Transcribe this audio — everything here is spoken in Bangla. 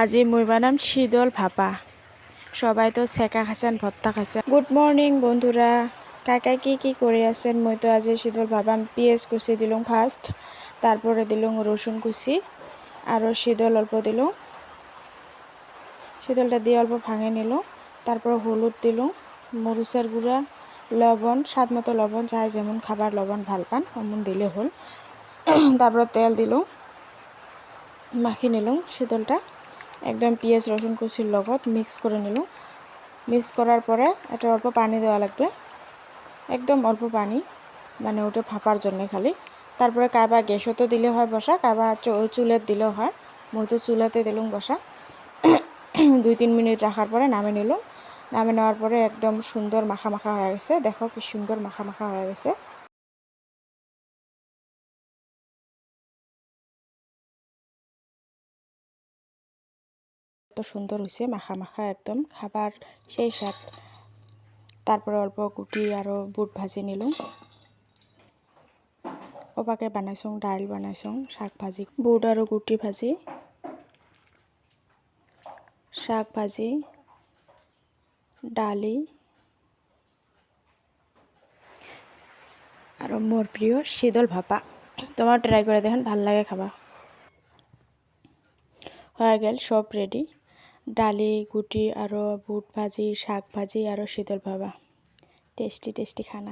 আজি মই বানাম শীতল ভাপা। সবাই তো সেকা খাইছেন, ভত্তা খাইছেন। গুড মর্নিং বন্ধুরা। কাকা কি কি করে আছেন? মই তো আজি শীতল ভাবাম পেঁয়াজ কুচি দিলুম ফার্স্ট তারপরে দিলুম রসুন কুচি আর শীতল অল্প দিলুম শীতলটা দিয়ে অল্প ভাঙে নিল, তারপর হলুদ দিলুম মরিচের গুঁড়া, লবণ, স্বাদ মতো লবণ, যাই যেমন খাবার লবণ ভালো পান, অমন দিলে হল। তারপর তেল দিলুম মাখি নিলুম শীতলটা। একদম পেঁয়াজ, রসুন কুচির লগত মিক্স করে নিলুম মিক্স করার পরে এটা অল্প পানি দেওয়া লাগবে। একদম অল্প পানি মানে ওটা ভাপার জন্য খালি। তারপরে কাবা গ্যাসতো দিলে হয় বসা, কাবা চুলের দিলেও হয়। মই তো চুলাতে দিলুম বসা। দুই, তিন মিনিট রাখার পরে নামে নিলুম। নামে নেওয়ার পরে একদম সুন্দর মাখা মাখা হয়ে গেছে। দেখো কি সুন্দর মাখা মাখা হয়ে গেছে। এত সুন্দর হয়েছে মাখা মাখা একদম। খাবার সেই স্বাদ তারপরে অল্প গুটি আরও বুট ভাজি নিলুম। ওপাকে বানাইছোঁ, দাইল বানাইছোঁ, শাক ভাজি, বুট আৰু গুটি ভাজি, শাক ভাজি, ডালি আৰু মোৰ প্ৰিয় শীতল ভাপা। তোমার ট্রাই করে দেখেন ভালো লাগে খাবা। হয়ে গেল সব রেডি ডালি গুটি আৰু বুট ভাজি শাক ভাজি আৰু শীতল ভাবা। টেষ্টি টেষ্টি খানা।